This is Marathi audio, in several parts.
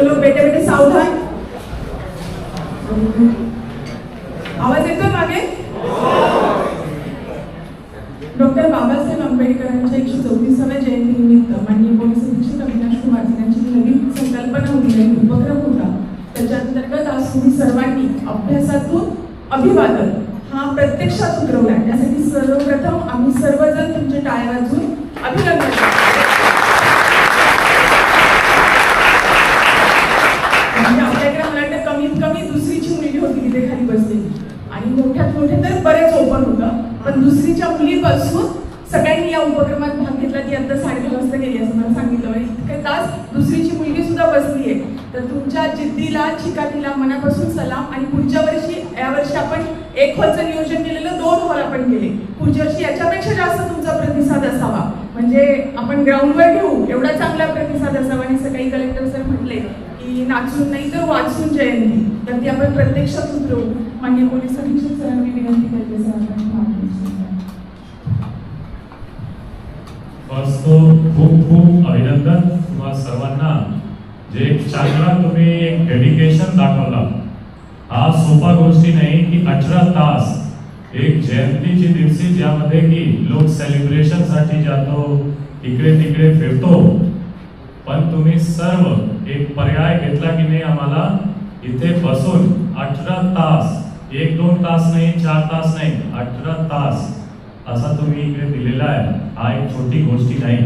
चलो बेटे बेटे सावधान आवाज येतो मागे? डॉक्टर बाबासाहेब आंबेडकरांच्या एकशे चौतीसाव्या जयंतीनिमित्त माननीय पोलीस अधीक्षक अविनाश कुमार यांची नवीन संकल्पना होती आणि उपक्रम होता. त्याच्या अंतर्गत आज तुम्ही सर्वांनी अभ्यासातून अभिवादन हा प्रत्यक्षात उतरवला त्यासाठी सर्वप्रथम आम्ही सर्व तुमचे टाळ्या वाजून अभिनंदन करतो. म्हणजे आपल्याकडे मला वाटतं कमीत कमी दुसरीची मुलगी होती तिथे खाली बसलेली आणि मोठ्यात मोठे तर बरेच ओपन होतं पण दुसरीच्या मुलीपासून सगळ्यांनी या उपक्रमात भाग घेतला. ती आता साडेदहा वाजता गेली असं मला सांगितलं. म्हणजे इतके तास दुसरीची मुलगी सुद्धा बसली आहे. तर तुमच्या जिद्दीला चिकाटीला मनापासून सलाम आणि पुढच्या वर्षी यावर्षी आपण एक हॉलचं नियोजन केलेलं दोन हॉल आपण केले. पुढच्या वर्षी याच्यापेक्षा जास्त तुमचा प्रतिसाद असावा. म्हणजे आपण ग्राउंडवर घेऊ एवढा चांगला प्रतिसाद असावा. आणि सकाळी कलेक्टर सर म्हटले की नाचून नाही तर वाचून जयंती. तर ती आपण प्रत्यक्षात उतरवू मान्य पोलीस अधीक्षक सरांनी विनंती करते सर फ़र्स्ट तो खूप अभिनंदन सर्वांना. जे चांगला तुम्ही एक डेडिकेशन दाखवला. हा सोपा गोष्टी नाही की अठरा तास एक जयंतीची दिवशी ज्यामध्ये की लोक सेलिब्रेशन साठी जातो, इकडे तिकडे फिरतो. पण तुम्ही सर्व एक पर्याय घेतला की नाही आम्हाला? इथे बसून अठरा तास, एक दोन तास नाही, चार तास नाही, अठरा तास असा तुम्ही इकडे दिलेला आहे. हा एक छोटी गोष्टी नाही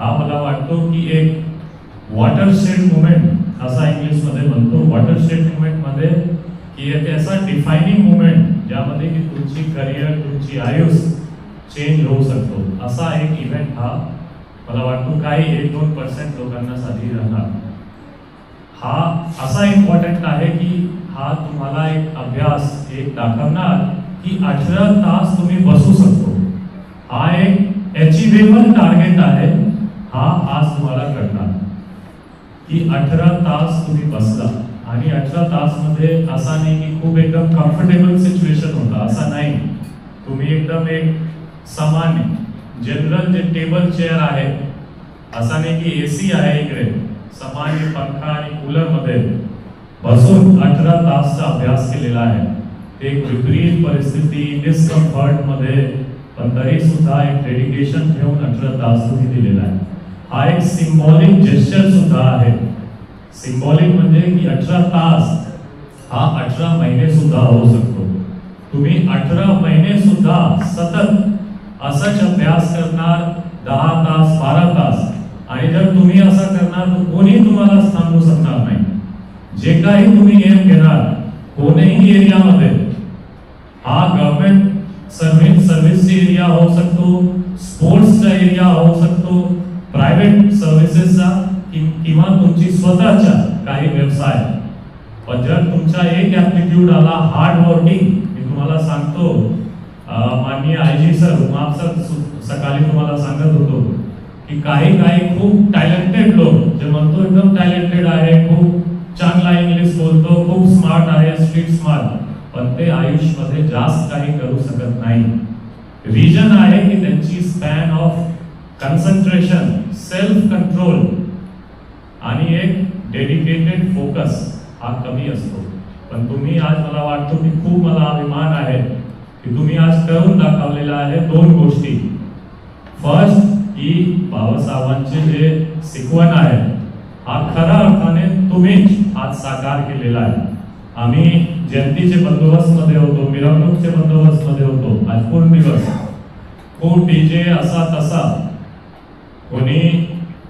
हा मला वाटतो की एक वॉटर वॉटरशेड मुवमेंट असा इंग्लिश मध्ये म्हणतो. वॉटरशेड मुवमेंट मध्ये की एक असा डिफायनिंग मुवमेंट ज्यामध्ये की तुमची करिअर तुमची आयुष चेंज होऊ शकतो. असा एक इव्हेंट हा मला वाटतो काही एक, दोन पर्सेंट लोकांना साठी राहणार. हा असा इम्पॉर्टंट आहे की हा तुम्हाला एक अभ्यास एक दाखवणार की अठरा तास तुम्ही बसू शकतो. हा एक अचिव्हेबल टार्गेट आहे. हा आज तुम्हाला कळणार. की अठरा तास तुम्ही बसला आणि अठरा तासमध्ये असा नाही की खूप एकदम कम्फर्टेबल सिच्युएशन होता. असा नाही. तुम्ही एकदम एक सामान्य जनरल जे टेबल चेअर आहे असा नाही की एसी आहे इकडे सामान्य पंखा आणि कूलरमध्ये बसून अठरा तासचा अभ्यास केलेला आहे. एक विपरीत परिस्थिती डिस्कम्फर्टमध्ये पण तरी सुद्धा एक डेडिकेशन ठेवून तास तुम्ही दिलेला आहे. हा एक सिम्बॉलिक जेस्चर सुद्धा आहे. सिम्बॉलिक म्हणजे की अठरा तास हा अठरा महिने सुद्धा होऊ शकतो. तुम्ही अठरा महिने सुद्धा सतत असाच अभ्यास करणार, दहा तास, बारा तास. आणि जर तुम्ही असा करणार, तर कोणी तुम्हाला थांबवू शकणार नाही. जे काही तुम्ही एम घेणार, कोणीही एरियामध्ये, हा गव्हर्नमेंट सर्व्हिस सर्व्हिसचा एरिया होऊ शकतो स्पोर्ट्सचा एरिया होऊ शकतो प्रायव्हेट सर्व्हिसेसचा किंवा तुमची स्वतःच्या काही व्यवसाय. पण जर तुमचा एक ऍप्टिट्यूड आला हार्ड वर्किंग मी तुम्हाला सांगतो माननीय आय जी सर माफ सर सकाळी तुम्हाला सांगत होतो की काही काही खूप टॅलेंटेड लोक जे म्हणतो एकदम टॅलेंटेड आहे खूप चांगला इंग्लिश बोलतो खूप स्मार्ट आहे स्ट्रीट स्मार्ट पण ते आयुष्यामध्ये जास्त काही करू शकत नाही. रिजन आहे की त्यांची span of concentration self control आणि एक डेडिकेटेड फोकस हा कमी असतो. पण तुम्ही आज मला वाटतो की खूप मला अभिमान आहे की तुम्ही आज करून दाखवलेला आहे दोन गोष्टी. फर्स्ट की बाबासाहेबांचे जे शिकवण आहे हा खऱ्या अर्थाने तुम्हीच आज साकार केलेला आहे. आम्ही जयंतीचे बंदोबस्त मध्ये होतो मिरवणूकचे बंदोबस्त मध्ये होतो आज पूर्ण दिवस. खूप डीजे असा तसा. कोणी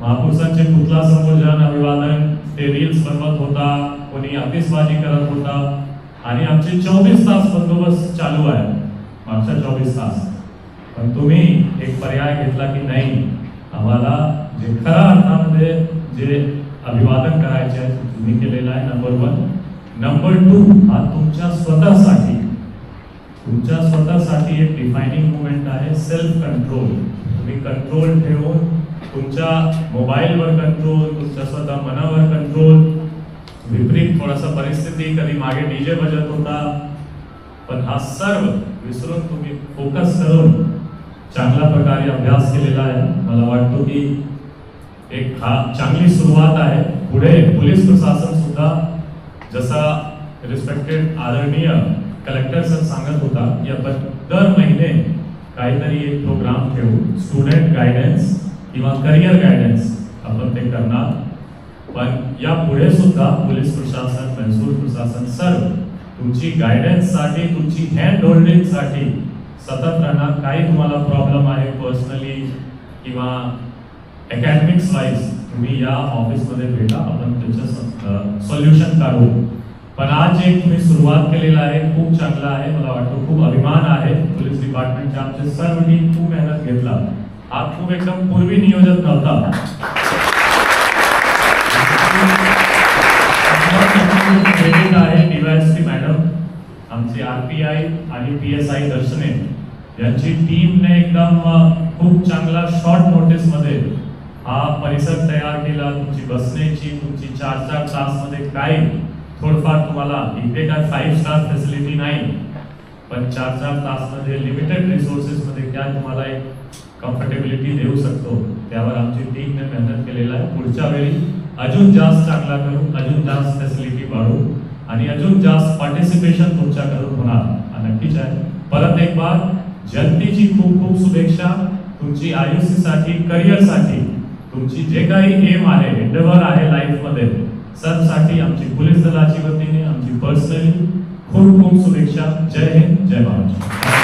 महापुरुषांचे पुतळा संबोधन अभिवादन ते रील्स बनवत होता कोणी आतिषबाजी करत होता. आणि आमचे चोवीस तास बंदोबस्त चालू आहे. मागच्या चोवीस तास. पण तुम्ही एक पर्याय घेतला की नाही? आम्हाला जे खऱ्या अर्थामध्ये जे अभिवादन करायचे आहे तुम्ही केलेलं आहे नंबर वन नंबर टू हा तुमच्या स्वतःसाठी तुमच्या स्वतःसाठी एक डिफायनिंग मुवमेंट आहे सेल्फ कंट्रोल तुम्ही कंट्रोल ठेवून तुमच्या मोबाईलवर कंट्रोल तुमच्या स्वतः मनावर कंट्रोल विपरीत थोडासा परिस्थिती कधी मागे डीजे बजत होता पण हा सर्व विसरून तुम्ही फोकस करून चांगल्या प्रकारे अभ्यास केलेला आहे. मला वाटतो की एक हा चांगली सुरुवात आहे. पुढे पोलीस प्रशासन सुद्धा जसा रिस्पेक्टेड आदरणीय कलेक्टर सर सांगत होता की आपण दर महिने काहीतरी एक प्रोग्राम ठेवू स्टुडंट गायडन्स किंवा करिअर गायडन्स आपण ते करणार. पण या पुढे सुद्धा पोलीस प्रशासन महसूल प्रशासन सर्व तुमची गायडन्ससाठी तुमची हँड होल्डिंगसाठी सतत राहणार. काही तुम्हाला प्रॉब्लेम आहे पर्सनली किंवा अकॅडमिक्स वाईज मी या ऑफिसमध्ये भेटा आपण त्याचं सोल्युशन काढू. पण आज एक तुम्ही सुरुवात केलेला आहे खूप चांगला आहे मला वाटतं खूप अभिमान आहे. पोलीस डिपार्टमेंटच्या आमचे सर्व टीम खूप मेहनत घेतला. हा खूप एकदम पूर्वी नियोजन नव्हता. आहे डीवायएसपी मॅडम आमचे आय आणि पी एस आय दर्शने. यांची टीमने एकदम खूप चांगला शॉर्ट नोटीसमध्ये हा परिसर तयार केला तुमची बसण्याची तुमची चार चार तासमध्ये काय थोडंफार तुम्हाला इथे काय फाईव्ह स्टार फॅसिलिटी नाही पण चार चार तासमध्ये लिमिटेड रिसोर्सेसमध्ये त्या तुम्हाला एक कम्फर्टेबिलिटी देऊ शकतो. त्यावर आमची टीमने मेहनत केलेला आहे. पुढच्या वेळी अजून जास्त चांगला करू अजून जास्त फॅसिलिटी वाढवू आणि अजून जास्त पार्टिसिपेशन तुमच्याकडून होणार. नक्कीच आहे. परत एक बार जनतेची खूप खूप शुभेच्छा. तुमची आयुष्यासाठी करिअरसाठी तुमची जे काही एम आहे एंडेवर आहे लाईफमध्ये सरसाठी आमची पोलीस दलाची वतीने आमची पर्सनली खूप खूप शुभेच्छा. जय हिंद जय महाराष्ट्र